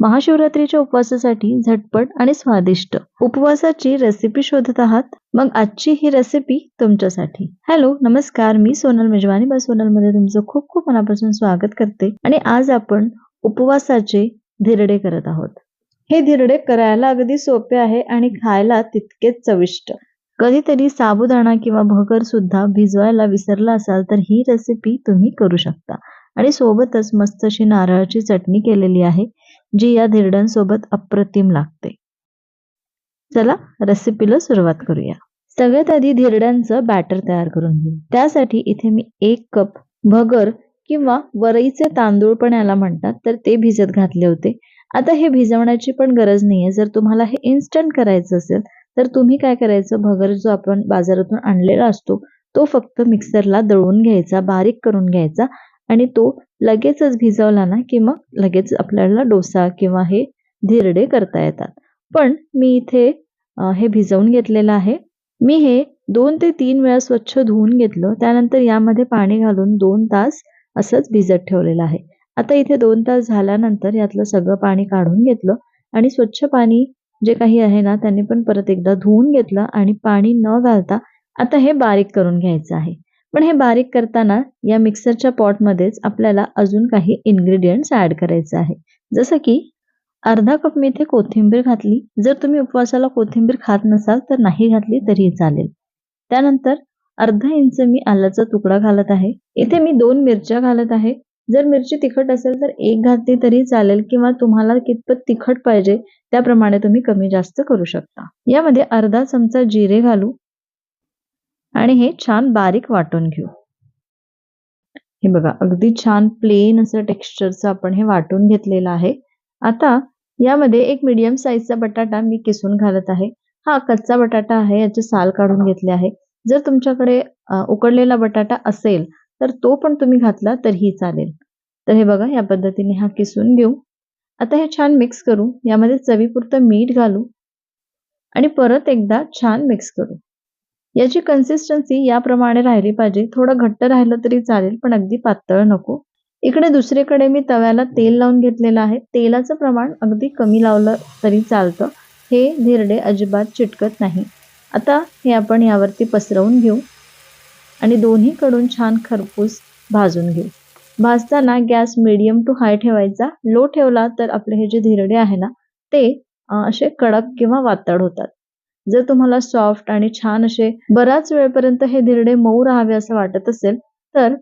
महाशिवरात्रीच्या उपवासासाठी झटपट आणि स्वादिष्ट उपवासाची रेसिपी शोधत आहात मग आजची ही रेसिपी तुमच्यासाठी. हॅलो नमस्कार मी सोनल मेजवानी. बा सोनलमध्ये तुमचं खूप खूप मनापासून स्वागत करते आणि आज आपण उपवासाचे धिरडे करत आहोत. हे धिरडे करायला अगदी सोपे आहे आणि खायला तितकेच चविष्ट. कधीतरी साबुदाणा किंवा भगर सुद्धा भिजवायला विसरला असाल तर ही रेसिपी तुम्ही करू शकता. आणि सोबतच मस्त अशी नारळाची चटणी केलेली आहे. जी या धिरड्यांसोबत अप्रतिम लागते. चला रेसिपीला सुरुवात करूया. सगळ्यात आधी धिरड्यांचं बॅटर तयार करून घेऊ. त्यासाठी इथे मी एक कप भगर किंवा वरईचे तांदूळ पण याला म्हणतात तर ते भिजत घातले होते. आता हे भिजवण्याची पण गरज नाहीये. जर तुम्हाला हे इन्स्टंट करायचं असेल तर तुम्ही काय करायचं? भगर जो आपण बाजारातून आणलेला असतो तो फक्त मिक्सरला दळून घ्यायचा बारीक करून घ्यायचा आणि तो लगेचच भिजवला ना की मग लगेच आपल्याला डोसा किंवा हे धिरडे करता येतात. पण मी इथे हे भिजवून घेतलेलं आहे. मी हे दोन ते तीन वेळा स्वच्छ धुवून घेतलं. त्यानंतर यामध्ये पाणी घालून दोन तास असंच भिजत ठेवलेलं आहे. आता इथे दोन तास झाल्यानंतर यातलं सगळं पाणी काढून घेतलं आणि स्वच्छ पाणी जे काही आहे ना त्यांनी पण परत एकदा धुवून घेतलं आणि पाणी न घालता आता हे बारीक करून घ्यायचं आहे. पण हे बारीक करताना या मिक्सरच्या पॉटमध्येच आपल्याला अजून काही इन्ग्रेडियंट्स ऍड करायचे आहे. जसं की अर्धा कप मी इथे कोथिंबीर घातली. जर तुम्ही उपवासाला कोथिंबीर खात नसाल तर नाही घातली तरीही चालेल. त्यानंतर अर्धा इंच मी आल्याचा तुकडा घालत आहे. इथे मी दोन मिरच्या घालत आहे. जर मिरची तिखट असेल तर एक घातली तरी चालेल किंवा तुम्हाला कितपत तिखट पाहिजे त्याप्रमाणे तुम्ही कमी जास्त करू शकता. यामध्ये अर्धा चमचा जिरे घालू. आणि हे छान बारीक वाटून घेऊ. हे बघा अगदी छान प्लेन असं टेक्स्चरचं आपण हे वाटून घेतलेलं आहे. आता यामध्ये एक मीडियम साईजचा बटाटा मी किसून घालत आहे. हा कच्चा बटाटा आहे याचे साल काढून घेतले आहे. जर तुमच्याकडे उकडलेला बटाटा असेल तर तो पण तुम्ही घातला तरीही चालेल. तर हे बघा या पद्धतीने हा किसून घेऊ. आता हे छान मिक्स करू. यामध्ये चवीपुरतं मीठ घालू. आणि परत एकदा छान मिक्स करू. याची कन्सिस्टन्सी याप्रमाणे राहिली पाहिजे. थोडं घट्ट राहिलं तरी चालेल पण अगदी पातळ नको. इकडे दुसरीकडे मी तव्याला तेल लावून घेतलेलं आहे. तेलाचं प्रमाण अगदी कमी लावलं तरी चालतं. हे धिरडे अजिबात चिटकत नाही. आता हे आपण यावरती पसरवून घेऊ आणि दोन्हीकडून छान खरपूस भाजून घेऊ. भाजताना गॅस मिडियम टू हाय ठेवायचा. लो ठेवला तर आपले हे जे धिरडे आहे ना ते असे कडक किंवा वातड होतात. जर तुम्हाला सॉफ्ट आणि छान असे बराच वेळपर्यंत हे धिरडे मऊ राहावे असं वाटत असेल तर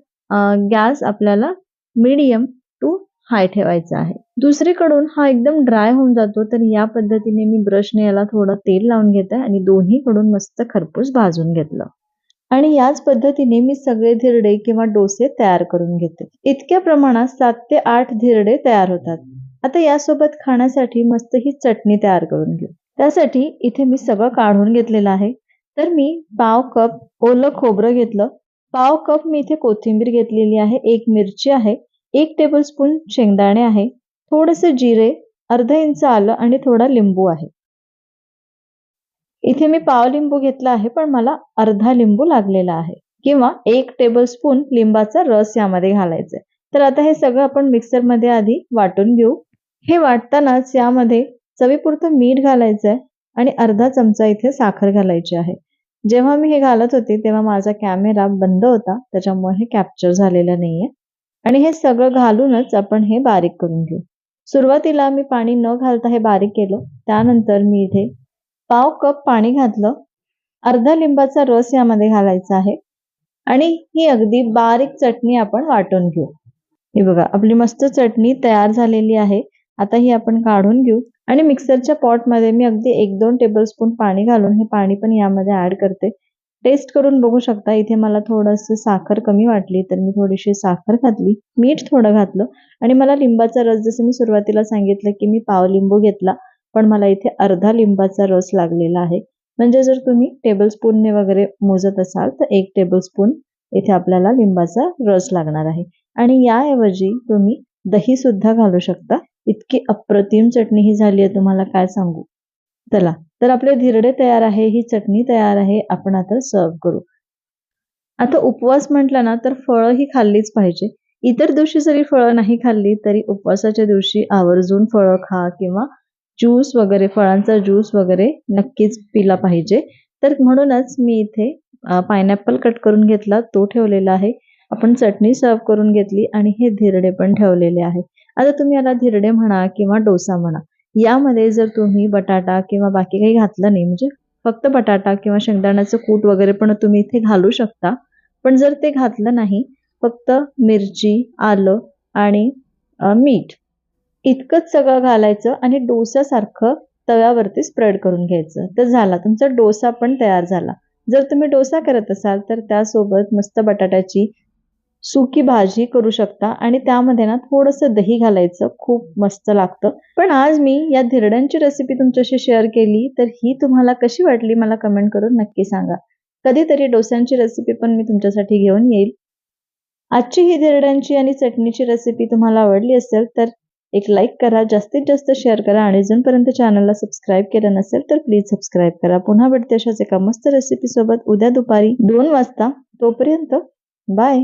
गॅस आपल्याला मीडियम टू हाय ठेवायचा आहे. दुसरीकडून हा एकदम ड्राय होऊन जातो तर या पद्धतीने मी ब्रशने याला थोडं तेल लावून घेत आहे आणि दोन्हीकडून मस्त खरपूस भाजून घेतलं. आणि याच पद्धतीने मी सगळे धिरडे किंवा डोसे तयार करून घेते. इतक्या प्रमाणात सात ते आठ धिरडे तयार होतात. आता यासोबत खाण्यासाठी मस्त ही चटणी तयार करून घेऊ. त्यासाठी इथे मी सगळं काढून घेतलेलं आहे. तर मी पाव कप ओलं खोबरं घेतलं. पाव कप मी इथे कोथिंबीर घेतलेली आहे. एक मिरची आहे. एक टेबलस्पून शेंगदाणे आहे. थोडेसे जिरे अर्धा इंच आलं आणि थोडा लिंबू आहे. इथे मी पाव लिंबू घेतला आहे पण मला अर्धा लिंबू लागलेला आहे. किंवा एक टेबलस्पून लिंबाचा रस यामध्ये घालायचा तर आता हे सगळं आपण मिक्सरमध्ये आधी वाटून घेऊ. हे वाटतानाच यामध्ये चवीपुरतं मीठ घालायचं आहे आणि अर्धा चमचा इथे साखर घालायची आहे. जेव्हा मी हे घालत होते तेव्हा माझा कॅमेरा बंद होता. त्याच्यामुळे हे कॅप्चर झालेलं नाहीये. आणि हे सगळं घालूनच आपण हे बारीक करून घेऊ. सुरुवातीला मी पाणी न घालता हे बारीक केलं. त्यानंतर मी इथे पाव कप पाणी घातलं. अर्धा लिंबाचा रस यामध्ये घालायचा आहे. आणि ही अगदी बारीक चटणी आपण वाटून घेऊ. हे बघा आपली मस्त चटणी तयार झालेली आहे. आता ही आपण काढून घेऊ. आणि मिक्सरच्या पॉटमध्ये मी अगदी एक दोन टेबलस्पून पाणी घालून हे पाणी पण यामध्ये ऍड करते. टेस्ट करून बघू शकता इथे मला थोडंसं साखर कमी वाटली तर मी थोडीशी साखर घातली. मीठ थोडं घातलं. आणि मला लिंबाचा रस जसं मी सुरुवातीला सांगितलं की मी पाव लिंबू घेतला पण मला इथे अर्धा लिंबाचा रस लागलेला आहे. म्हणजे जर तुम्ही टेबलस्पूनने वगैरे मोजत असाल तर एक टेबलस्पून इथे आपल्याला लिंबाचा रस लागणार आहे. आणि याऐवजी तुम्ही दही सुद्धा घालू शकता. इतकी अप्रतिम चटणी ही झाली आहे तुम्हाला काय सांगू? चला तर आपले धिरडे तयार आहे ही चटणी तयार आहे आपण आता सर्व करू. आता उपवास म्हटलं ना तर फळं ही खाल्लीच पाहिजे. इतर दिवशी जरी फळं नाही खाल्ली तरी उपवासाच्या दिवशी आवर्जून फळं खा किंवा ज्यूस वगैरे फळांचा ज्यूस वगैरे नक्कीच पिला पाहिजे. तर म्हणूनच मी इथे पायनॅपल कट करून घेतला तो ठेवलेला आहे. आपण चटणी सर्व करून घेतली आणि हे धिरडे पण ठेवलेले आहे. आता तुम्ही याला धिरडे म्हणा किंवा डोसा म्हणा यामध्ये जर तुम्ही बटाटा किंवा बाकी काही घातलं नाही म्हणजे फक्त बटाटा किंवा शेंगदाण्याचं कूट वगैरे पण तुम्ही इथे घालू शकता. पण जर ते घातलं नाही फक्त मिरची आलं आणि मीठ इतकंच सगळं घालायचं आणि डोसासारखं तव्यावरती स्प्रेड करून घ्यायचं. तर झाला तुमचा डोसा पण तयार झाला. जर तुम्ही डोसा करत असाल तर त्यासोबत मस्त बटाट्याची सुकी भाजी करू शकता आणि त्यामध्ये ना थोडंसं दही घालायचं खूप मस्त लागतं. पण आज मी या धिरड्यांची रेसिपी तुमच्याशी शेअर केली तर ही तुम्हाला कशी वाटली मला कमेंट करून नक्की सांगा. कधीतरी डोस्यांची रेसिपी पण मी तुमच्यासाठी घेऊन येईल. आजची ही धिरड्यांची आणि चटणीची रेसिपी तुम्हाला आवडली असेल तर एक लाईक करा जास्तीत जास्त शेअर करा आणि अजूनपर्यंत चॅनलला सबस्क्राईब केलं नसेल तर प्लीज सबस्क्राईब करा. पुन्हा भेटते अशाच एका मस्त रेसिपी सोबत उद्या दुपारी दोन वाजता. तोपर्यंत बाय